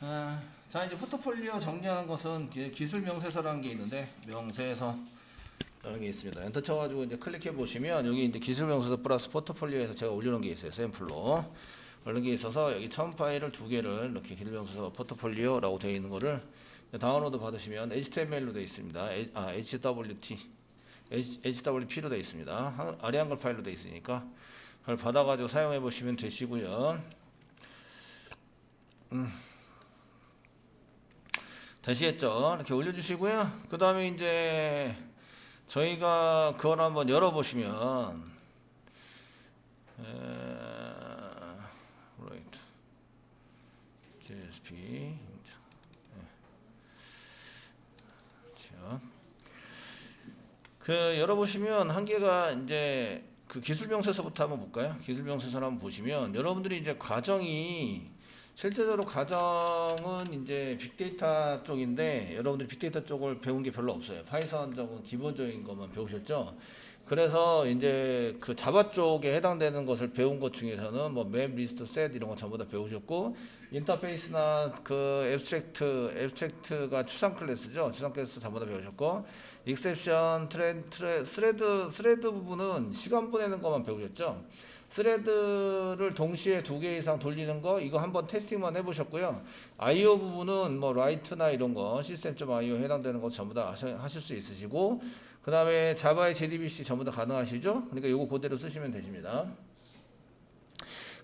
아, 자 이제 포트폴리오 정리하는 것은 기- 기술 명세서라는 게 있는데 명세서 라는 게 있습니다. 엔터 쳐가지고 이제 클릭해 보시면 여기 이제 기술 명세서 플러스 포트폴리오에서 제가 올려놓은 게 있어요. 샘플로 올린 게 있어서 여기 처음 파일을 두 개를 이렇게 기술 명세서 포트폴리오라고 되어 있는 거를 다운로드 받으시면 HTML로 되어 있습니다. 아, HWT, HWP로 되어 있습니다. 한- 아래 한글 파일로 되어 있으니까 그걸 받아가지고 사용해 보시면 되시고요. 되시겠죠? 이렇게 올려주시고요. 그 다음에 이제 저희가 그걸 한번 열어보시면 에, right. JSP 자, 그 열어보시면 한 개가 이제 그 기술명세서부터 한번 볼까요? 기술명세서를 한번 보시면 여러분들이 이제 과정이 실제적으로 과정은 이제 빅데이터 쪽인데 여러분들이 빅데이터 쪽을 배운 게 별로 없어요. 파이썬 쪽은 기본적인 것만 배우셨죠. 그래서 이제 그 자바 쪽에 해당되는 것을 배운 것 중에서는 뭐 맵, 리스트, 셋 이런 거 전부 다 배우셨고 인터페이스나 그 앱스트랙트, 앱스트랙트가 추상 클래스죠. 추상 클래스 전부 다 배우셨고 익셉션, 트레, 트레, 스레드, 스레드 부분은 시간 보내는 것만 배우셨죠. 스레드를 동시에 두 개 이상 돌리는 거 이거 한번 테스팅만 해보셨고요. I/O 부분은 뭐 라이트나 이런 거 시스템.io 해당되는 거 전부 다 하실 수 있으시고 그 다음에 자바의 JDBC 전부 다 가능하시죠? 그러니까 요거 그대로 쓰시면 되십니다.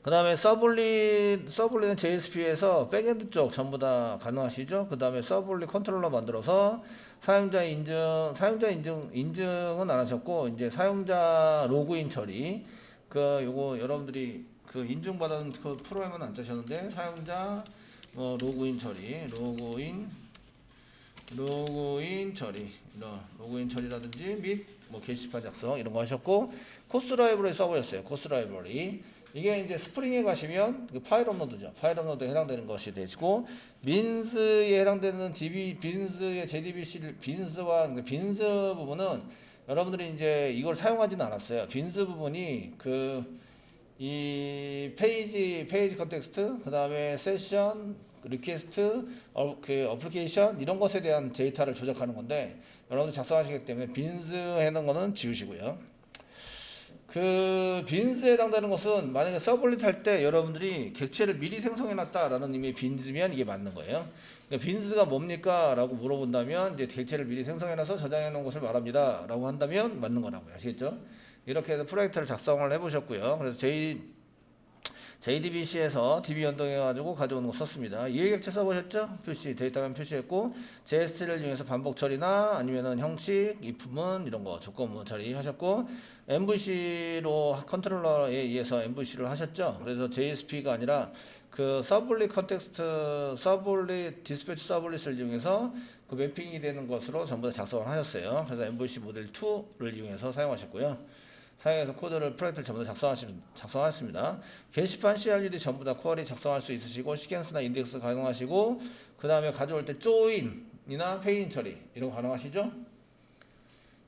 그 다음에 서블리 서블리는 JSP에서 백엔드 쪽 전부 다 가능하시죠? 그 다음에 서블리 컨트롤러 만들어서 사용자 인증 사용자 인증 인증은 안 하셨고 이제 사용자 로그인 처리 그 요거 여러분들이 그 인증받은 그 프로그램은 안 짜셨는데 사용자 뭐 로그인 처리 로그인 로그인 처리 이런 로그인 처리라든지 및 뭐 게시판 작성 이런 거 하셨고 코스 라이브러리 써보셨어요 코스 라이브러리. 이게 이제 스프링에 가시면 그 파일 업로드죠. 파일 업로드에 해당되는 것이 되시고 빈스에 해당되는 DB 빈스의 JDBC 빈스와 그 빈스 부분은 여러분들이 이제 이걸 사용하지는 않았어요. 빈스 부분이 그 이 페이지 페이지 컨텍스트 그 다음에 세션 리퀘스트 어, 그 어플리케이션 이런 것에 대한 데이터를 조작하는 건데 여러분들 작성하시기 때문에 빈스 해놓은 거는 지우시고요 그 빈스에 해당되는 것은 만약에 서블릿 할 때 여러분들이 객체를 미리 생성해 놨다라는 의미의 빈스면 이게 맞는 거예요 그러니까 빈스가 뭡니까? 라고 물어본다면 이제 객체를 미리 생성해 놔서 저장해 놓은 것을 말합니다 라고 한다면 맞는 거라고요 아시겠죠? 이렇게 해서 프로젝트를 작성을 해 보셨고요. 그래서 J, JDBC에서 DB 연동해가지고 가져오는 거 썼습니다. 이해객체 써보셨죠? 표시, 데이터만 표시했고, JST를 이용해서 반복 처리나 아니면은 형식, if문 이런 거 조건 처리하셨고, MVC로 컨트롤러에 의해서 MVC를 하셨죠? 그래서 JSP가 아니라 그 서블릿 컨텍스트, 서블릿, 디스패치 서블릿을 이용해서 그 매핑이 되는 것으로 전부 다 작성을 하셨어요. 그래서 MVC 모델 2를 이용해서 사용하셨고요. 사용해서 코드를 프로젝트를 전부 다 작성하셨습니다. 게시판 CRUD 전부 다 쿼리 작성할 수 있으시고 시퀀스나 인덱스 가능하시고 그 다음에 가져올 때 조인이나 페인 처리 이런 거 가능하시죠?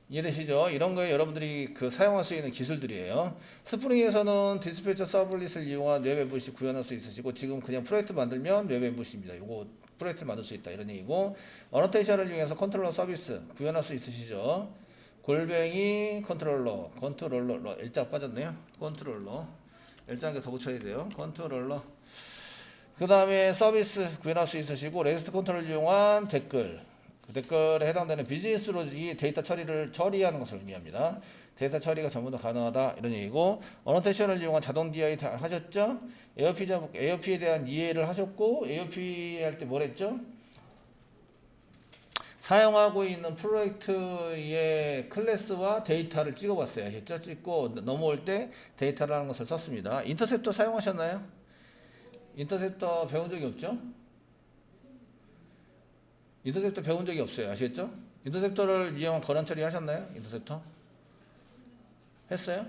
이해되시죠? 이런 거에 여러분들이 그 사용할 수 있는 기술들이에요. 스프링에서는 디스패처 서블릿을 이용한 웹 MVC 구현할 수 있으시고 지금 그냥 프로젝트 만들면 웹 MVC입니다. 요거 프로젝트를 만들 수 있다 이런 얘기고 어노테이션을 이용해서 컨트롤러 서비스 구현할 수 있으시죠? 골뱅이 컨트롤러 컨트롤러 일자 빠졌네요. 컨트롤러 일자가 더 붙여야 돼요. 컨트롤러 그 다음에 서비스 구현할 수 있으시고 레스트 컨트롤을 이용한 댓글 그 댓글에 해당되는 비즈니스 로직이 데이터 처리를 처리하는 것을 의미합니다. 데이터 처리가 전부 다 가능하다 이런 얘기고 어노테이션을 이용한 자동 DI 다 하셨죠? 자 AOP에 대한 이해를 하셨고 AOP 할때 뭘 했죠? 사용하고 있는 프로젝트의 클래스와 데이터를 찍어봤어요. 아셨죠? 찍고 넘어올 때 데이터라는 것을 썼습니다. 인터셉터 사용하셨나요? 인터셉터 배운 적이 없죠? 인터셉터 배운 적이 없어요. 아시겠죠? 인터셉터를 이용한 거란 처리 하셨나요? 인터셉터? 했어요?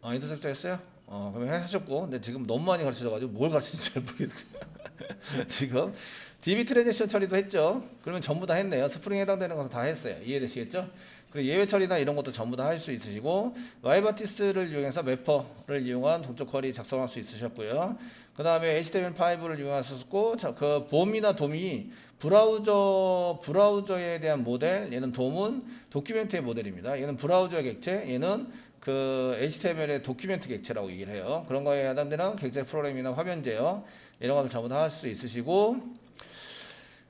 아, 인터셉터 했어요? 어, 그럼 하셨고. 근데 지금 너무 많이 가르쳐져가지고 뭘 가르치는지 잘 모르겠어요. 지금 DB 트랜지션 처리도 했죠. 그러면 전부 다 했네요. 스프링에 해당되는 것은 다 했어요. 이해되시겠죠? 그리고 예외 처리나 이런 것도 전부 다 할 수 있으시고 와이바티스를 이용해서 매퍼를 이용한 동적 쿼리 작성할 수 있으셨고요. 그 다음에 HTML5를 이용하셨고 자, 그 봄이나 돔이 브라우저 브라우저에 대한 모델 얘는 돔은 도큐멘트의 모델입니다. 얘는 브라우저 객체 얘는 그 HTML의 도큐멘트 객체라고 얘기를 해요. 그런 거에 해당되는 객체 프로그램이나 화면 제어 이런 것들 전부 다 할 수 있으시고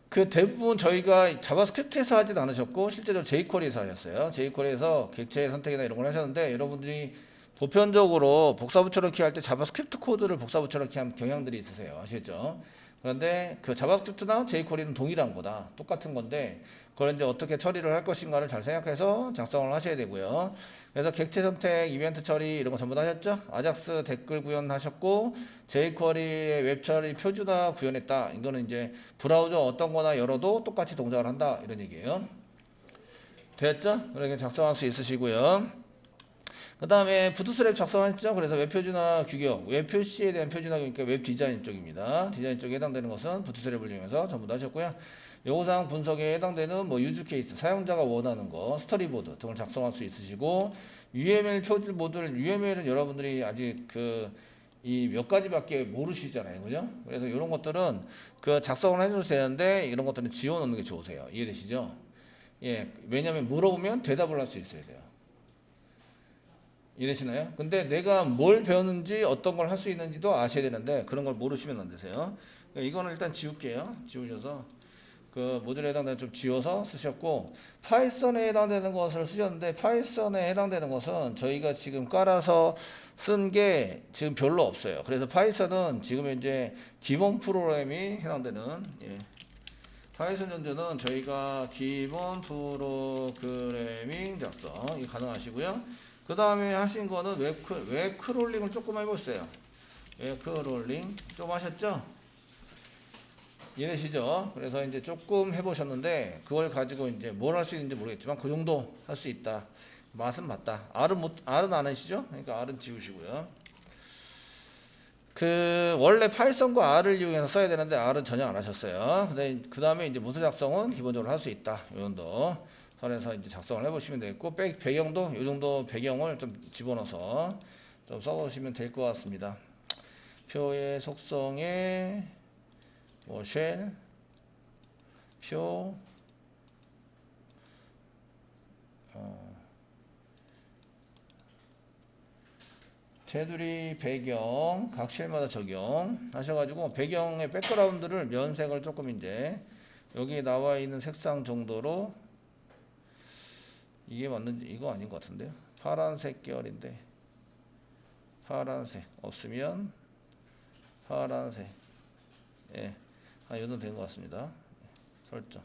그 대부분 저희가 자바스크립트에서 하진 않으셨고 실제로 jQuery에서 하셨어요. jQuery에서 객체 선택이나 이런 걸 하셨는데 여러분들이 보편적으로 복사 붙여넣기 할 때 자바스크립트 코드를 복사 붙여넣기 하는 경향들이 있으세요. 아시겠죠? 그런데 그 자바스크립트나 jQuery는 동일한 거다. 똑같은 건데 그걸 이제 어떻게 처리를 할 것인가를 잘 생각해서 작성을 하셔야 되고요. 그래서 객체 선택, 이벤트 처리 이런 거 전부 다 하셨죠? 아작스 댓글 구현하셨고 jQuery의 웹 처리 표준화 구현했다. 이거는 이제 브라우저 어떤 거나 열어도 똑같이 동작을 한다. 이런 얘기예요. 됐죠? 그렇게 작성할 수 있으시고요. 그 다음에 부트스트랩 작성하셨죠? 그래서 웹 표준화 규격, 웹 표시에 대한 표준화 규격, 웹 디자인 쪽입니다. 디자인 쪽에 해당되는 것은 부트스트랩을 이용해서 전부 다 하셨고요. 요구사항 분석에 해당되는 뭐 유즈 케이스, 사용자가 원하는 거, 스토리보드 등을 작성할 수 있으시고 UML 표준 모듈, UML은 여러분들이 아직 그 이몇 가지밖에 모르시잖아요, 그죠? 그래서 이런 것들은 그 작성을 해줘도 되는데 이런 것들은 지워놓는 게 좋으세요. 이해되시죠? 예, 왜냐하면 물어보면 대답을 할 수 있어야 돼요. 이해되시나요? 근데 내가 뭘 배웠는지 어떤 걸 할 수 있는지도 아셔야 되는데 그런 걸 모르시면 안 되세요. 그러니까 이거는 일단 지울게요. 지우셔서 그 모듈에 해당되는 좀 지워서 쓰셨고 파이썬에 해당되는 것을 쓰셨는데 파이썬에 해당되는 것은 저희가 지금 깔아서 쓴 게 지금 별로 없어요. 그래서 파이썬은 지금 현재 기본 프로그램이 해당되는 예. 파이썬 연주는 저희가 기본 프로그래밍 작성 이 가능하시고요. 그 다음에 하신 거는 웹크, 웹크롤링을 조금 해보세요. 웹크롤링 좀 하셨죠? 이해되시죠? 그래서 이제 조금 해보셨는데 그걸 가지고 이제 뭘 할 수 있는지 모르겠지만 그 정도 할 수 있다. 맛은 맞다. R은 못, R은 안 하시죠? 그러니까 R은 지우시고요. 그 원래 파이썬과 R을 이용해서 써야 되는데 R은 전혀 안 하셨어요. 근데 그 다음에 이제 문서 작성은 기본적으로 할 수 있다. 이 정도 선에서 이제 작성을 해보시면 되겠고 백 배경도 이 정도 배경을 좀 집어넣어서 좀 써보시면 될 것 같습니다. 표의 속성에 뭐 쉘, 표, 어, 테두리 배경 각 쉘마다 적용 하셔가지고 배경의 백그라운드를 면색을 조금 이제 여기 나와 있는 색상 정도로 이게 맞는지 이거 아닌 것 같은데요 파란색 계열인데 파란색 없으면 파란색 예. 아, 이 정도 된것 같습니다. 설정.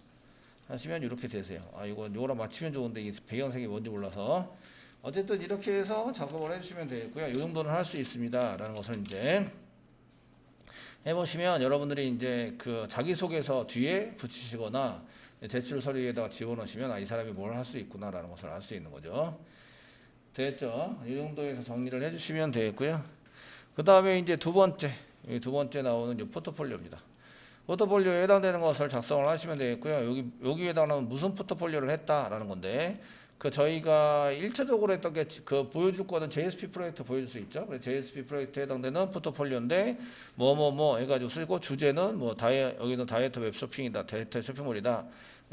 하시면 이렇게 되세요. 아, 이거 요거랑 맞추면 좋은데 이 배경색이 뭔지 몰라서 어쨌든 이렇게 해서 작업을 해주시면 되겠고요. 이 정도는 할 수 있습니다라는 것을 이제 해보시면 여러분들이 이제 그 자기소개서 뒤에 붙이시거나 제출 서류에다가 집어넣으시면 아, 이 사람이 뭘 할 수 있구나라는 것을 알 수 있는 거죠. 됐죠? 이 정도에서 정리를 해주시면 되겠고요. 그 다음에 이제 두 번째, 이두 번째 나오는 이 포트폴리오입니다. 포트폴리오에 해당되는 것을 작성을 하시면 되겠고요. 여기 여기에다가는 무슨 포트폴리오를 했다라는 건데 그 저희가 1차적으로 했던 게 그 보여줄 거는 JSP 프로젝트 보여줄 수 있죠. 그래서 JSP 프로젝트에 해당되는 포트폴리오인데 뭐 뭐 뭐 해가지고 쓰고 주제는 뭐 다이 여기는 다이어트 웹쇼핑이다, 다이어트 쇼핑몰이다.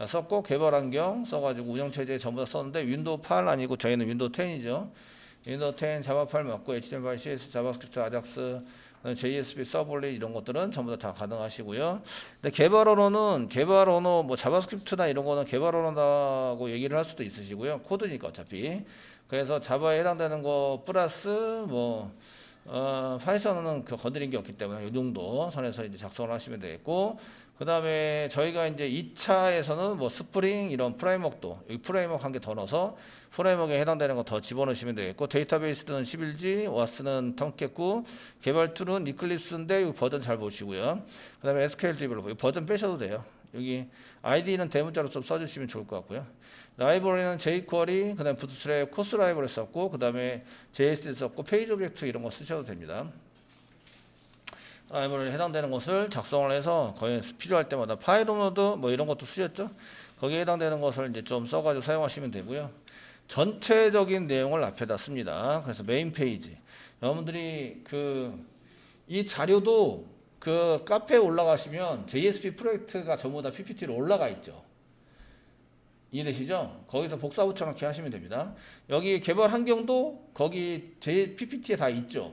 썼고 개발 환경 써가지고 운영 체제 전부 다 썼는데 윈도우 8 아니고 저희는 윈도우 10이죠. 윈도우 10 자바 8 맞고 HTML5, CS, 자바스크립트, 아작스 JSP 서블릿 이런 것들은 전부 다, 다 가능하시고요. 근데 개발 언어는 개발 언어 뭐 자바스크립트나 이런 거는 개발 언어라고 얘기를 할 수도 있으시고요. 코드니까 어차피. 그래서 자바에 해당되는 거 플러스 뭐 어, 파이썬은 그 건드린 게 없기 때문에 이 정도 선에서 이제 작성을 하시면 되겠고 그 다음에 저희가 이제 2차에서는 뭐 스프링 이런 프레임워크도 여기 프레임워크 한 개 더 넣어서 프레임워크에 해당되는 거 더 집어넣으시면 되겠고 데이터베이스는 11G, 와스는 탐깼고 개발 툴은 이클립스인데 이 버전 잘 보시고요. 그 다음에 SQL 디벨로퍼 이 버전 빼셔도 돼요. 여기 아이디는 대문자로 좀 써주시면 좋을 것 같고요. 라이브러리는 jQuery, 그 다음에 부트스트랩 코스 라이브러리 썼고 그 다음에 JSD 썼고 페이지 오브젝트 이런 거 쓰셔도 됩니다. 라이브러리에 해당되는 것을 작성을 해서 거의 필요할 때마다 파일 업로드 뭐 이런 것도 쓰셨죠? 거기에 해당되는 것을 이제 좀 써가지고 사용하시면 되고요. 전체적인 내용을 앞에다 씁니다. 그래서 메인 페이지. 여러분들이 그 이 자료도 그 카페에 올라가시면 JSP 프로젝트가 전부 다 PPT로 올라가 있죠. 이해되시죠? 거기서 복사 붙여넣기 하시면 됩니다. 여기 개발 환경도 거기 제 PPT에 다 있죠.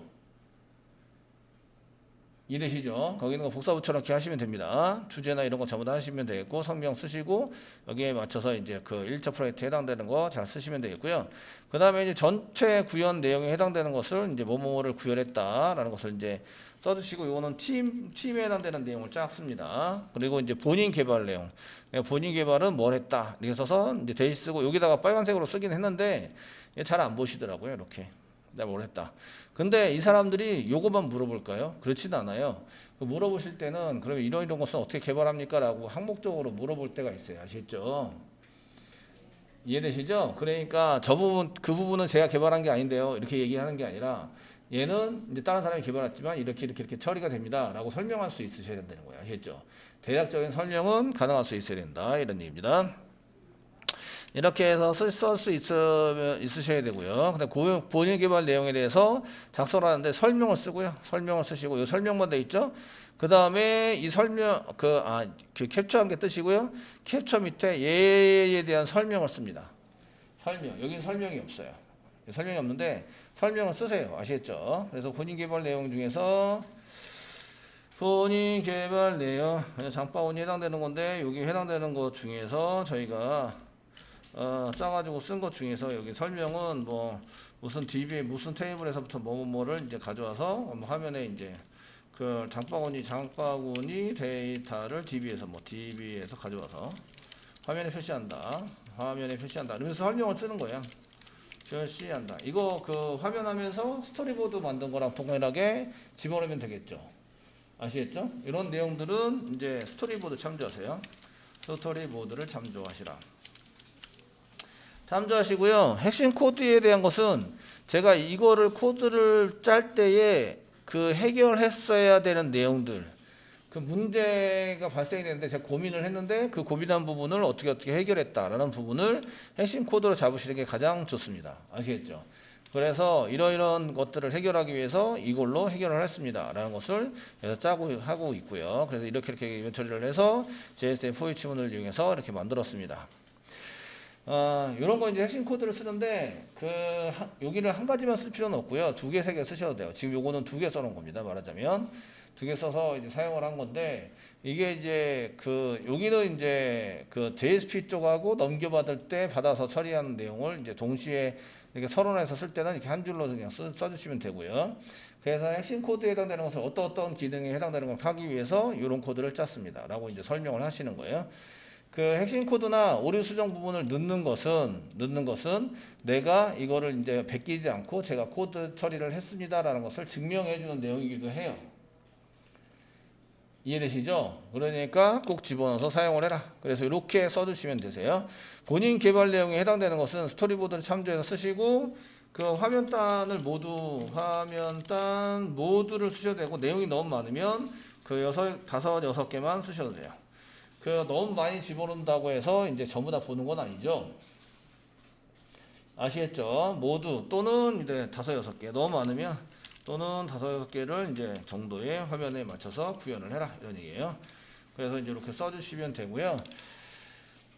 이해되시죠? 거기 있는 거 복사 붙여넣기 하시면 됩니다. 주제나 이런 거 전부 다 하시면 되겠고 성명 쓰시고 여기에 맞춰서 이제 그 1차 프로젝트에 해당되는 거 잘 쓰시면 되겠고요. 그 다음에 이제 전체 구현 내용에 해당되는 것을 이제 뭐뭐를 구현했다라는 것을 이제 써 주시고 이거는 팀 팀에 해당되는 내용을 쫙 씁니다. 그리고 이제 본인 개발 내용, 네, 본인 개발은 뭘 했다 이렇게 써서 이제 대시 쓰고 여기다가 빨간색으로 쓰긴 했는데 잘 안 보시더라고요 이렇게. 내가 뭘 했다. 근데 이 사람들이 요거만 물어볼까요? 그렇진 않아요. 그 물어보실 때는 그러면 이런 이런 것은 어떻게 개발합니까? 라고 항목적으로 물어볼 때가 있어요. 아시겠죠? 이해되시죠? 그러니까 저 부분, 그 부분은 제가 개발한 게 아닌데요. 이렇게 얘기하는 게 아니라 얘는 이제 다른 사람이 개발했지만 이렇게 이렇게 이렇게 처리가 됩니다. 라고 설명할 수 있으셔야 된다는 거예요. 아시겠죠? 대략적인 설명은 가능할 수 있어야 된다. 이런 얘기입니다. 이렇게 해서 쓸 수 있으셔야 되고요. 근데 고- 본인 개발 내용에 대해서 작성하는데 설명을 쓰고요. 설명을 쓰시고 이 설명만 돼 있죠. 그 다음에 이 설명 그 아 그 캡처한 게 뜻이고요. 캡처 밑에 얘에 대한 설명을 씁니다. 설명 여기는 설명이 없어요. 설명이 없는데 설명을 쓰세요. 아시겠죠? 그래서 본인 개발 내용 중에서 본인 개발 내용 장바구니 해당되는 건데 여기 해당되는 것 중에서 저희가 어, 짜가지고 쓴 것 중에서 여기 설명은 뭐 무슨 DB 무슨 테이블에서부터 뭐뭐를 이제 가져와서 뭐 화면에 이제 그 장바구니 장바구니 데이터를 DB에서 뭐 DB에서 가져와서 화면에 표시한다. 화면에 표시한다. 이러면서 설명을 쓰는 거야. 표시한다. 이거 그 화면 하면서 스토리보드 만든 거랑 동일하게 집어넣으면 되겠죠. 아시겠죠? 이런 내용들은 이제 스토리보드 참조하세요. 스토리보드를 참조하시라. 참조하시고요. 핵심 코드에 대한 것은 제가 이거를 코드를 짤 때에 그 해결했어야 되는 내용들 그 문제가 발생이 됐는데 제가 고민을 했는데 그 고민한 부분을 어떻게 어떻게 해결했다라는 부분을 핵심 코드로 잡으시는 게 가장 좋습니다. 아시겠죠? 그래서 이러이런 것들을 해결하기 위해서 이걸로 해결을 했습니다. 라는 것을 짜고 하고 있고요. 그래서 이렇게 이렇게 처리를 해서 JSF 포이 치문을 이용해서 이렇게 만들었습니다. 어, 이런 거 이제 핵심 코드를 쓰는데 그 한, 여기를 한 가지만 쓸 필요는 없고요. 두 개, 세 개 쓰셔도 돼요. 지금 요거는 두 개 써놓은 겁니다. 말하자면 두 개 써서 이제 사용을 한 건데 이게 이제 그 여기는 이제 그 JSP 쪽하고 넘겨받을 때 받아서 처리하는 내용을 이제 동시에 이렇게 서론에서 쓸 때는 이렇게 한 줄로 그냥 써, 써주시면 되고요. 그래서 핵심 코드에 해당되는 것을 어떤 어떤 기능에 해당되는 걸 하기 위해서 이런 코드를 짰습니다. 라고 이제 설명을 하시는 거예요. 그 핵심 코드나 오류 수정 부분을 넣는 것은 넣는 것은 내가 이거를 이제 베끼지 않고 제가 코드 처리를 했습니다라는 것을 증명해 주는 내용이기도 해요. 이해되시죠? 그러니까 꼭 집어넣어서 사용을 해라. 그래서 이렇게 써주시면 되세요. 본인 개발 내용에 해당되는 것은 스토리보드를 참조해서 쓰시고 그 화면단을 모두 화면단 모두를 쓰셔도 되고 내용이 너무 많으면 그 여섯 다섯 여섯 개만 쓰셔도 돼요. 그 너무 많이 집어넣는다고 해서 이제 전부 다 보는 건 아니죠. 아시겠죠? 모두 또는 이제 다섯 여섯 개 너무 많으면 또는 다섯 여섯 개를 이제 정도의 화면에 맞춰서 구현을 해라 이런 얘기예요. 그래서 이제 이렇게 써주시면 되고요.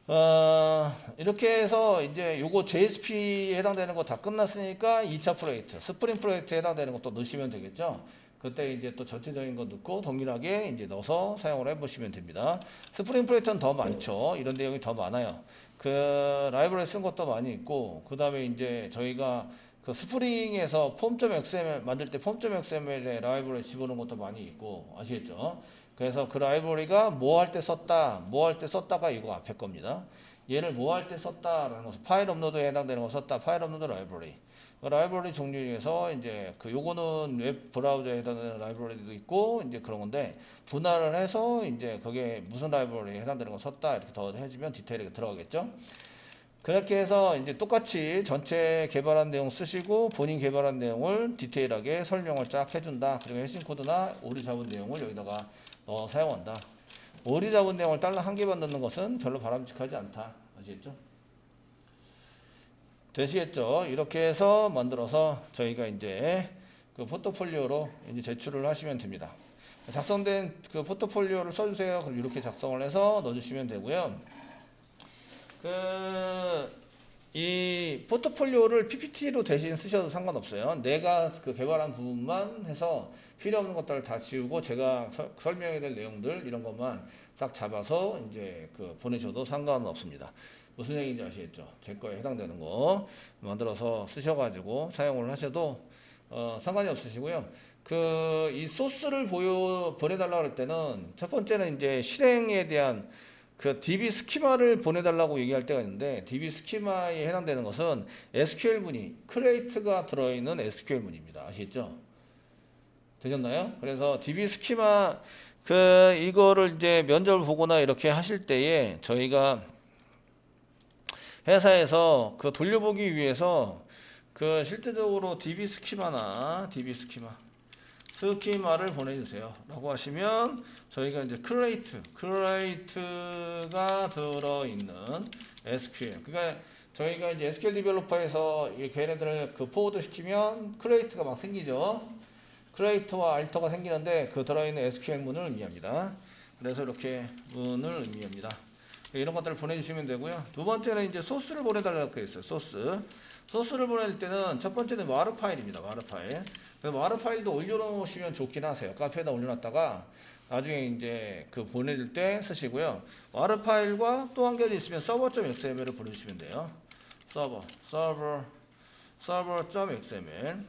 어, 이렇게 해서 이제 요거 JSP에 해당되는 거 다 끝났으니까 2차 프로젝트, 스프링 프로젝트에 해당되는 것도 넣으시면 되겠죠. 그때 이제 또 전체적인 거 넣고 동일하게 이제 넣어서 사용을 해보시면 됩니다. 스프링 프로젝트는 더 많죠. 이런 내용이 더 많아요. 그 라이브러리 쓴 것도 많이 있고 그 다음에 이제 저희가 그 스프링에서 폼.xml 만들 때 폼.xml에 라이브러리 집어넣은 것도 많이 있고 아시겠죠? 그래서 그 라이브러리가 뭐 할 때 썼다, 뭐 할 때 썼다가 이거 앞에 겁니다. 얘를 뭐 할 때 썼다라는 것은 파일 업로드에 해당되는 거 썼다, 파일 업로드 라이브러리. 그 라이브러리 종류 중에서 이제 그 요거는 웹 브라우저에 해당되는 라이브러리도 있고 이제 그런 건데 분할을 해서 이제 그게 무슨 라이브러리에 해당되는 거 썼다 이렇게 더 해주면 디테일하게 들어가겠죠. 그렇게 해서 이제 똑같이 전체 개발한 내용 쓰시고 본인 개발한 내용을 디테일하게 설명을 쫙 해준다. 그리고 핵심 코드나 오리 잡은 내용을 여기다가 어, 사용한다. 오리 잡은 내용을 달러 한 개만 넣는 것은 별로 바람직하지 않다. 아시겠죠? 되시겠죠? 이렇게 해서 만들어서 저희가 이제 그 포트폴리오로 이제 제출을 하시면 됩니다. 작성된 그 포트폴리오를 써주세요. 그럼 이렇게 작성을 해서 넣어주시면 되고요. 그 이 포트폴리오를 PPT로 대신 쓰셔도 상관없어요. 내가 그 개발한 부분만 해서 필요 없는 것들을 다 지우고 제가 서- 설명해야 될 내용들 이런 것만 싹 잡아서 이제 그 보내셔도 상관은 없습니다. 무슨 얘기인지 아시겠죠? 제 거에 해당되는 거 만들어서 쓰셔가지고 사용을 하셔도 어, 상관이 없으시고요. 그 이 소스를 보여 보내달라고 할 때는 첫 번째는 이제 실행에 대한 그 DB 스키마를 보내달라고 얘기할 때가 있는데 DB 스키마에 해당되는 것은 SQL 문이 크레이트가 들어있는 SQL 문입니다. 아시겠죠? 되셨나요? 그래서 DB 스키마 그 이거를 이제 면접을 보거나 이렇게 하실 때에 저희가 회사에서 그 돌려보기 위해서 그 실제적으로 DB 스키마나 DB 스키마 스키마를 보내주세요. 라고 하시면 저희가 이제 크레이트, 크레이트가 들어있는 SQL. 그러니까 저희가 이제 SQL 디벨로퍼에서 이 걔네들을 그 포워드 시키면 크레이트가 막 생기죠. 크레이트와 알터가 생기는데 그 들어있는 SQL 문을 의미합니다. 그래서 이렇게 문을 의미합니다. 이런 것들을 보내주시면 되고요. 두 번째는 이제 소스를 보내달라고 했어요. 소스. 소스를 보낼 때는 첫 번째는 와르 파일입니다. 와르 파일. 그래서 와르 파일도 올려놓으시면 좋긴 하세요. 카페에다 올려놨다가 나중에 이제 그 보낼 때 쓰시고요. 와르 파일과 또한 가지 있으면 서버.xml을 보내주시면 돼요. 서버, 서버, 서버.xml.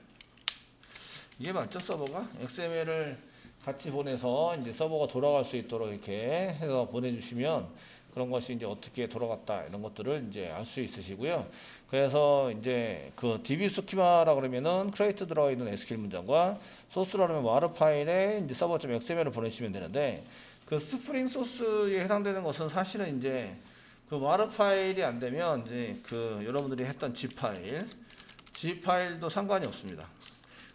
이게 맞죠, 서버가? XML을 같이 보내서 이제 서버가 돌아갈 수 있도록 이렇게 해서 보내주시면 그런 것이 이제 어떻게 돌아갔다 이런 것들을 이제 알 수 있으시고요. 그래서 이제 그 DB 스키마라 그러면은 크레이트 들어가 있는 SQL 문장과 소스라 그러면 와르 파일에 이제 서버.xml을 보내시면 되는데 그 스프링 소스에 해당되는 것은 사실은 이제 그 와르 파일이 안 되면 이제 그 여러분들이 했던 G 파일, G 파일도 상관이 없습니다.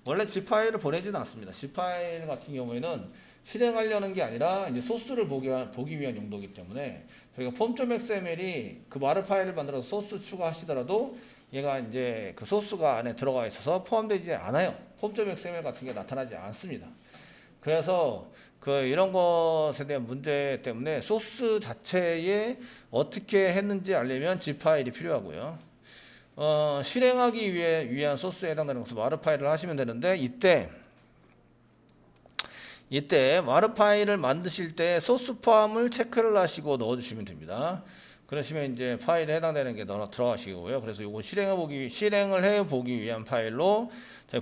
원래 G 파일을 보내지는 않습니다. G 파일 같은 경우에는 실행하려는 게 아니라 이제 소스를 보기, 보기 위한 용도이기 때문에 저희가 폼.xml이 그 와르 파일을 만들어서 소스 추가하시더라도 얘가 이제 그 소스가 안에 들어가 있어서 포함되지 않아요. 폼.xml 같은 게 나타나지 않습니다. 그래서 그 이런 것에 대한 문제 때문에 소스 자체에 어떻게 했는지 알려면 G 파일이 필요하고요. 어, 실행하기 위해 위한 소스에 해당되는 것은 와르 파일을 하시면 되는데 이때 이때 와르 파일을 만드실 때 소스 포함을 체크를 하시고 넣어주시면 됩니다. 그러시면 이제 파일에 해당되는 게 들어가시고요. 그래서 이거 실행해 보기 실행을 해 보기 위한 파일로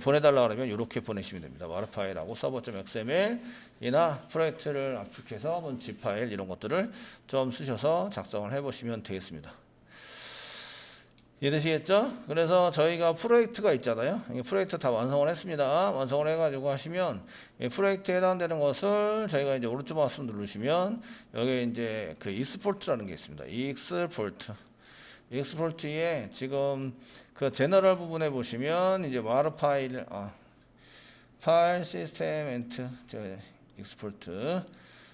보내달라 그러면 이렇게 보내시면 됩니다. 와르 파일하고 서버.xml이나 프로젝트를 압축해서 뭐 G 파일 이런 것들을 좀 쓰셔서 작성을 해 보시면 되겠습니다. 이해되시겠죠? 그래서 저희가 프로젝트가 있잖아요. 이 프로젝트 다 완성을 했습니다. 완성을 해가지고 하시면 이 프로젝트에 해당되는 것을 저희가 이제 오른쪽 마우스 누르시면 여기 이제 그 익스포트라는 게 있습니다. 익스포트. 익스포트에 지금 그 제너럴 부분에 보시면 이제 와르 파일, 아, 파일 시스템 엔트, 저 익스포트.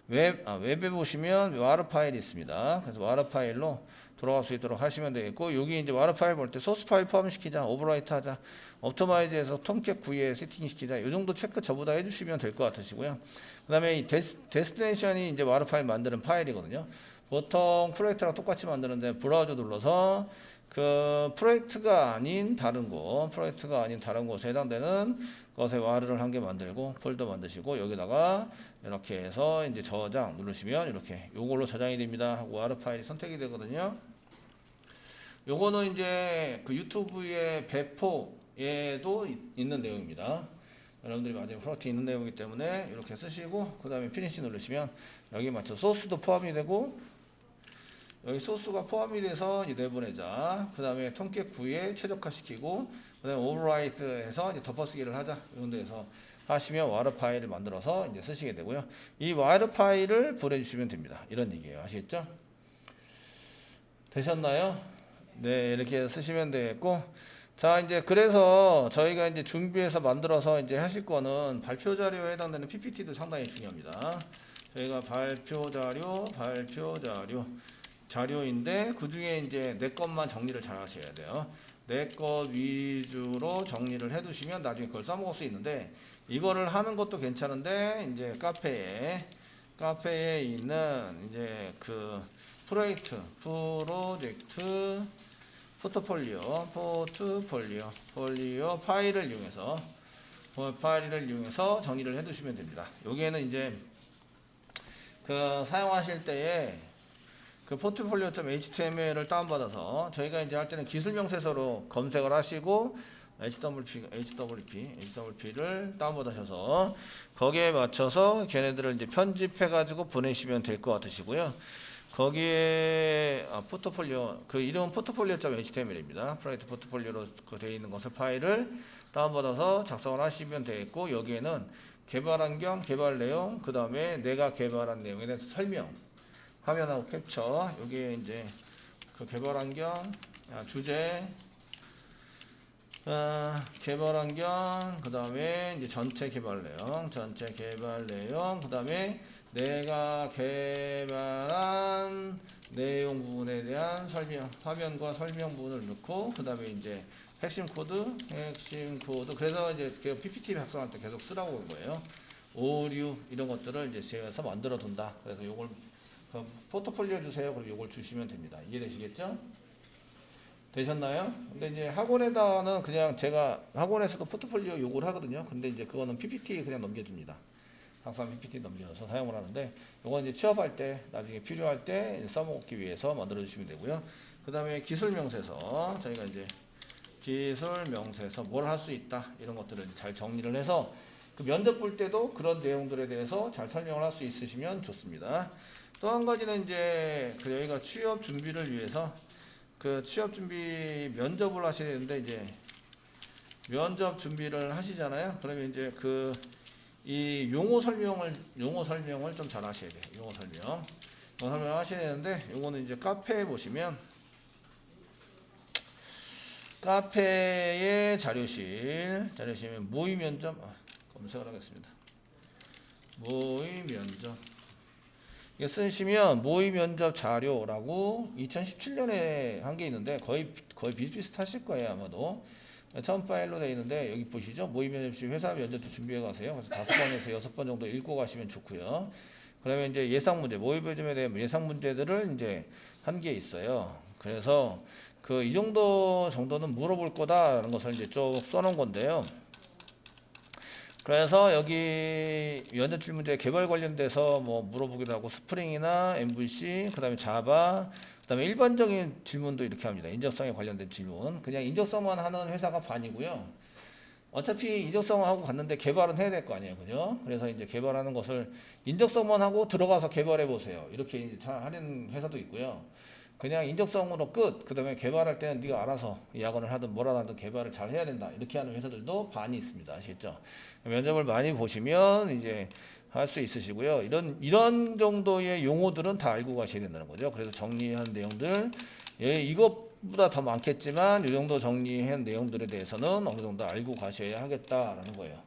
웹, 아, 웹에 보시면 와르 파일이 있습니다. 그래서 와르 파일로 돌아갈 수 있도록 하시면 되겠고 여기 이제 와르 파일 볼 때 소스 파일 포함시키자 오버라이트 하자 옵토마이즈해서 톰캣 9에 세팅시키자 이 정도 체크 저보다 해주시면 될 것 같으시고요. 그 다음에 이 데스, 데스티네이션이 이제 와르 파일 만드는 파일이거든요. 보통 프로젝트랑 똑같이 만드는데 브라우저 눌러서 그 프로젝트가 아닌 다른 곳 프로젝트가 아닌 다른 곳에 해당되는 것에 와르를 한 개 만들고 폴더 만드시고 여기다가 이렇게 해서 이제 저장 누르시면 이렇게 요걸로 저장이 됩니다. 하고 와르 파일이 선택이 되거든요 요거는 이제 그 유튜브의 배포에도 있- 있는 내용입니다. 여러분들이 맞아요. 프로젝트 있는 내용이기 때문에 이렇게 쓰시고 그 다음에 피니시 누르시면 여기 맞춰 소스도 포함이 되고 여기 소스가 포함이 돼서 이제 내보내자. 그 다음에 통깨 9에 최적화시키고 그 다음에 오버라이트해서 이제 덮어쓰기를 하자. 이런 데서 하시면 와르 파일을 만들어서 이제 쓰시게 되고요. 이 와르 파일을 보내주시면 됩니다. 이런 얘기예요. 아시겠죠? 되셨나요? 네, 이렇게 쓰시면 되겠고. 자, 이제 그래서 저희가 이제 준비해서 만들어서 이제 하실 거는 발표 자료에 해당되는 PPT도 상당히 중요합니다. 저희가 발표 자료, 발표 자료, 자료인데 그 중에 이제 내 것만 정리를 잘 하셔야 돼요. 내 것 위주로 정리를 해두시면 나중에 그걸 써먹을 수 있는데 이거를 하는 것도 괜찮은데 이제 카페에 카페에 있는 이제 그 프로젝트, 프로젝트, 포트폴리오, 포트폴리오, 폴리오 파일을 이용해서 어, 파일을 이용해서 정리를 해두시면 됩니다. 여기에는 이제 그 사용하실 때에 그 포트폴리오.html을 다운받아서 저희가 이제 할 때는 기술 명세서로 검색을 하시고 HWP, HWP, HWP를 다운받으셔서 거기에 맞춰서 걔네들을 이제 편집해 가지고 보내시면 될 것 같으시고요. 거기에 아, 포트폴리오 그 이름은 포트폴리오.html입니다. 프로젝트 포트폴리오로 그 되어 있는 것을 파일을 다운받아서 작성을 하시면 되겠고 여기에는 개발 환경, 개발 내용, 그 다음에 내가 개발한 내용에 대해서 설명, 화면하고 캡처, 여기에 이제 그 개발 환경, 아, 주제, 아, 개발 환경, 그 다음에 이제 전체 개발 내용, 전체 개발 내용, 그 다음에 내가 개발한 내용 부분에 대한 설명, 화면과 설명 부분을 넣고, 그 다음에 이제 핵심 코드, 핵심 코드. 그래서 이제 그 PPT 작성할 때 계속 쓰라고 한 거예요. 오류 이런 것들을 이제 제가 만들어 둔다. 그래서 요걸 그 포트폴리오 주세요. 그럼 요걸 주시면 됩니다. 이해되시겠죠? 되셨나요? 근데 이제 학원에다는 그냥 제가 학원에서도 포트폴리오 요구를 하거든요. 근데 이제 그거는 PPT 그냥 넘겨줍니다. 항상 PPT 넘겨서 사용을 하는데 요건 이제 취업할 때 나중에 필요할 때 써먹기 위해서 만들어 주시면 되고요. 그 다음에 기술 명세서 저희가 이제 기술 명세서 뭘 할 수 있다 이런 것들을 잘 정리를 해서 그 면접 볼 때도 그런 내용들에 대해서 잘 설명을 할 수 있으시면 좋습니다. 또 한 가지는 이제 그 여기가 취업 준비를 위해서 그 취업 준비 면접을 하셔야 되는데 이제 면접 준비를 하시잖아요. 그러면 이제 그 이 용어 설명을 용어 설명을 좀 잘 하셔야 돼요. 용어 설명. 용어 설명 하셔야 되는데 요거는 이제 카페에 보시면 카페의 자료실 자료실에 모의 면접 아, 검색을 하겠습니다. 모의 면접 이게 쓰시면 모의 면접 자료라고 2017년에 한 게 있는데 거의 거의 비슷비슷하실 거예요 아마도 처음 파일로 되어 있는데 여기 보시죠? 모의 면접실 회사 면접도 준비해 가세요. 그래서 다섯 번에서 여섯 번 정도 읽고 가시면 좋고요. 그러면 이제 예상 문제 모의 면접에 대한 예상 문제들을 이제 한 게 있어요. 그래서 그 이 정도 정도는 물어볼 거다라는 것을 이제 쭉 써놓은 건데요. 그래서 여기 면접 질 문제 개발 관련돼서 뭐 물어보기도 하고 스프링이나 MVC, 그다음에 자바, 그다음에 일반적인 질문도 이렇게 합니다. 인적성에 관련된 질문. 그냥 인적성만 하는 회사가 반이고요. 어차피 인적성하고 갔는데 개발은 해야 될 거 아니에요, 그죠? 그래서 이제 개발하는 것을 인적성만 하고 들어가서 개발해 보세요. 이렇게 이제 잘 하는 회사도 있고요. 그냥 인적성으로 끝. 그다음에 개발할 때는 네가 알아서 야근을 하든 뭐라 하든 개발을 잘 해야 된다. 이렇게 하는 회사들도 반이 있습니다. 아시겠죠? 면접을 많이 보시면 이제 할 수 있으시고요. 이런 이런 정도의 용어들은 다 알고 가셔야 된다는 거죠. 그래서 정리한 내용들 예, 이것보다 더 많겠지만 이 정도 정리한 내용들에 대해서는 어느 정도 알고 가셔야 하겠다라는 거예요.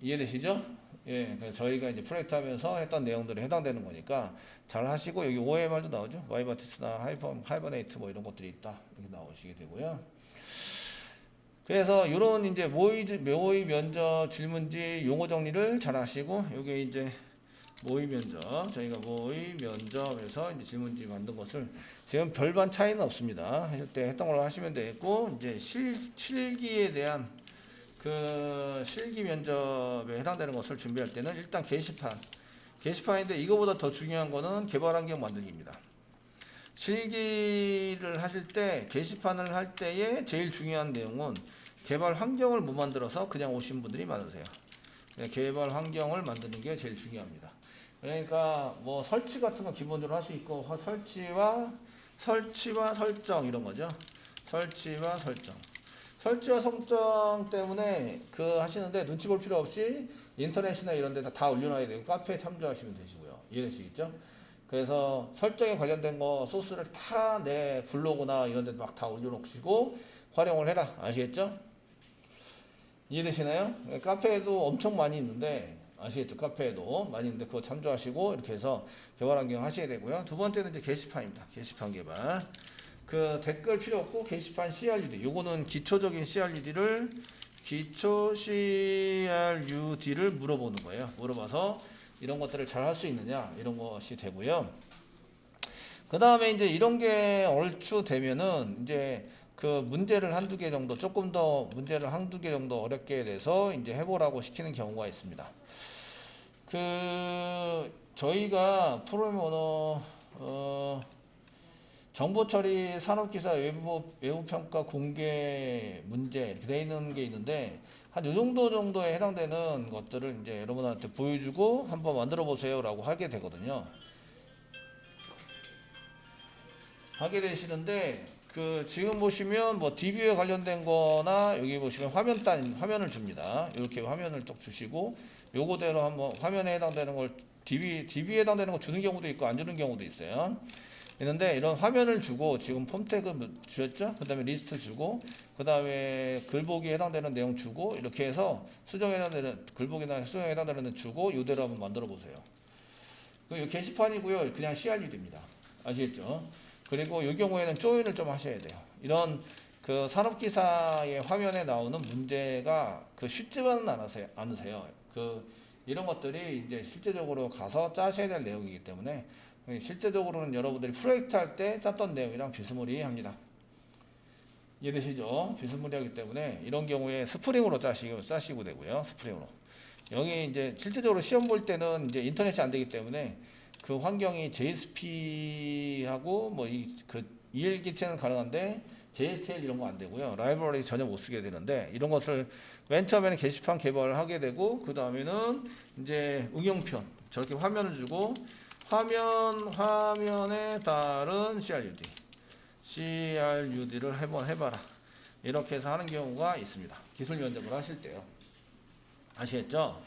이해되시죠? 예, 저희가 이제 프로젝트 하면서 했던 내용들에 해당되는 거니까 잘 하시고 여기 OMR도 나오죠. 와이바티스나 하이버 하이버네이트 뭐 이런 것들이 있다. 이렇게 나오시게 되고요. 그래서 이런 이제 모의 모의 면접 질문지 용어 정리를 잘 하시고 요게 이제 모의 면접 저희가 모의 면접에서 이제 질문지 만든 것을 지금 별반 차이는 없습니다. 하실 때 했던 걸로 하시면 되겠고 이제 실 실기에 대한 그 실기 면접에 해당되는 것을 준비할 때는 일단 게시판 게시판인데 이거보다 더 중요한 거는 개발 환경 만들기입니다. 실기를 하실 때 게시판을 할 때에 제일 중요한 내용은 개발 환경을 못 만들어서 그냥 오신 분들이 많으세요. 네, 개발 환경을 만드는 게 제일 중요합니다. 그러니까 뭐 설치 같은 거 기본적으로 할 수 있고 허- 설치와 설치와 설정 이런 거죠. 설치와 설정. 설치와 설정 때문에 그 하시는데 눈치 볼 필요 없이 인터넷이나 이런 데다 다 올려놔야 되고 카페에 참조하시면 되시고요. 이해되시겠죠? 그래서 설정에 관련된 거 소스를 다 내 블로그나 이런 데 막 다 올려놓으시고 활용을 해라. 아시겠죠? 이해되시나요? 예, 카페에도 엄청 많이 있는데 아시겠죠? 카페에도 많이 있는데 그거 참조하시고 이렇게 해서 개발 환경 하셔야 되고요. 두 번째는 이제 게시판입니다. 게시판 개발. 그 댓글 필요 없고 게시판 CRUD. 요거는 기초적인 CRUD를 기초 CRUD를 물어보는 거예요. 물어봐서 이런 것들을 잘 할 수 있느냐 이런 것이 되고요. 그 다음에 이제 이런 게 얼추 되면은 이제 그 문제를 한두 개 정도 조금 더 문제를 한두 개 정도 어렵게 돼서 이제 해보라고 시키는 경우가 있습니다. 그 저희가 프로그램 어 정보 처리 산업 기사 외부 외부 평가 공개 문제 이렇게 돼 있는 게 있는데 한 요 정도 정도에 해당되는 것들을 이제 여러분한테 보여주고 한번 만들어 보세요라고 하게 되거든요. 하게 되시는데 그 지금 보시면 뭐 DB에 관련된 거나 여기 보시면 화면 단 화면을 줍니다. 이렇게 화면을 쭉 주시고 요거대로 한번 화면에 해당되는 걸 DB DB에 해당되는 거 주는 경우도 있고 안 주는 경우도 있어요. 있는데 이런 화면을 주고 지금 폼 태그 주셨죠? 그 다음에 리스트 주고 그 다음에 글보기에 해당되는 내용 주고 이렇게 해서 수정에 해당되는 글보기나 수정에 해당되는 데 주고 이대로 한번 만들어 보세요. 그 게시판이고요. 그냥 CRUD입니다. 아시겠죠? 그리고 이 경우에는 조인을 좀 하셔야 돼요. 이런 그 산업기사의 화면에 나오는 문제가 그 쉽지만은 않으세요. 않으세요. 그 이런 것들이 이제 실제적으로 가서 짜셔야 될 내용이기 때문에 실제적으로는 여러분들이 프로젝트 할 때 짰던 내용이랑 비스무리합니다. 이해되시죠? 비스무리하기 때문에 이런 경우에 스프링으로 짜시고 짜시고 되고요. 스프링으로. 여기 이제 실제적으로 시험 볼 때는 이제 인터넷이 안 되기 때문에 그 환경이 JSP하고 뭐 이 그 EL기체는 가능한데 JSTL 이런 거 안 되고요. 라이브러리 전혀 못 쓰게 되는데 이런 것을 맨 처음에는 게시판 개발을 하게 되고 그 다음에는 이제 응용편 저렇게 화면을 주고 화면 화면에 따른 CRUD CRUD를 한번 해봐라 이렇게 해서 하는 경우가 있습니다. 기술 면접을 하실 때요. 아시겠죠?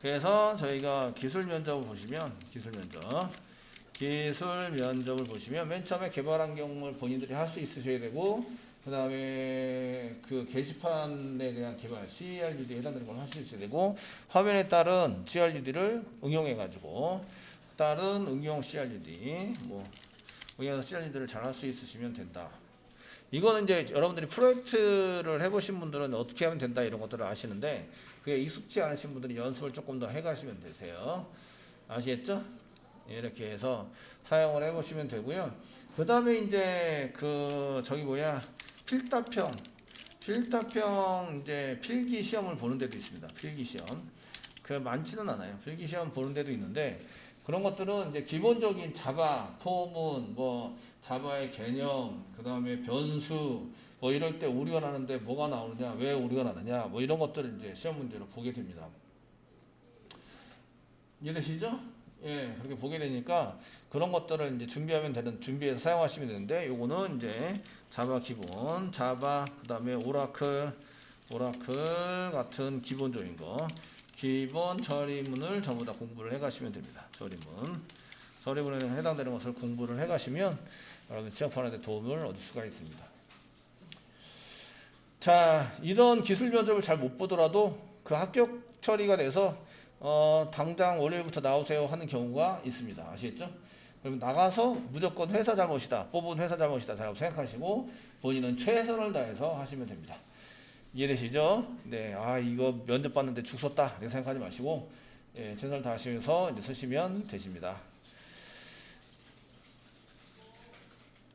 그래서 저희가 기술 면접을 보시면 기술 면접 기술 면접을 보시면 맨 처음에 개발 환경을 본인들이 할 수 있으셔야 되고 그 다음에 그 게시판에 대한 개발 CRUD에 해당되는 걸 하실 수 있어야 되고 화면에 따른 CRUD를 응용해 가지고 다른 응용 CRUD 뭐 응용 CRUD를 잘 할 수 있으시면 된다. 이거는 이제 여러분들이 프로젝트를 해보신 분들은 어떻게 하면 된다 이런 것들을 아시는데 그게 익숙치 않으신 분들이 연습을 조금 더 해가시면 되세요. 아시겠죠? 이렇게 해서 사용을 해보시면 되고요. 그 다음에 이제 그 저기 뭐야 필답형 필답형 이제 필기 시험을 보는 데도 있습니다. 필기 시험 그 많지는 않아요. 필기 시험 보는 데도 있는데 그런 것들은 이제 기본적인 자바 포문 뭐 자바의 개념 그 다음에 변수 뭐 이럴 때 오류가 나는데 뭐가 나오느냐 왜 오류가 나느냐 뭐 이런 것들을 이제 시험 문제로 보게 됩니다. 이해되시죠? 예, 그렇게 보게 되니까 그런 것들을 이제 준비하면 되는 준비해서 사용하시면 되는데 요거는 이제 자바 기본, 자바 그 다음에 오라클 오라클 같은 기본적인 거 기본 처리문을 전부 다 공부를 해 가시면 됩니다. 처리문. 처리문에 해당되는 것을 공부를 해 가시면 여러분 취업하는 데 도움을 얻을 수가 있습니다. 자, 이런 기술 면접을 잘 못 보더라도 그 합격 처리가 돼서 어, 당장 월요일부터 나오세요 하는 경우가 있습니다. 아시겠죠? 그러면 나가서 무조건 회사 잘못이다. 뽑은 회사 잘못이다. 라고 생각하시고 본인은 최선을 다해서 하시면 됩니다. 이해되시죠? 네, 아 이거 면접 봤는데 죽 썼다 이렇게 생각하지 마시고 예, 최선을 다하시면서 이제 쓰시면 되십니다.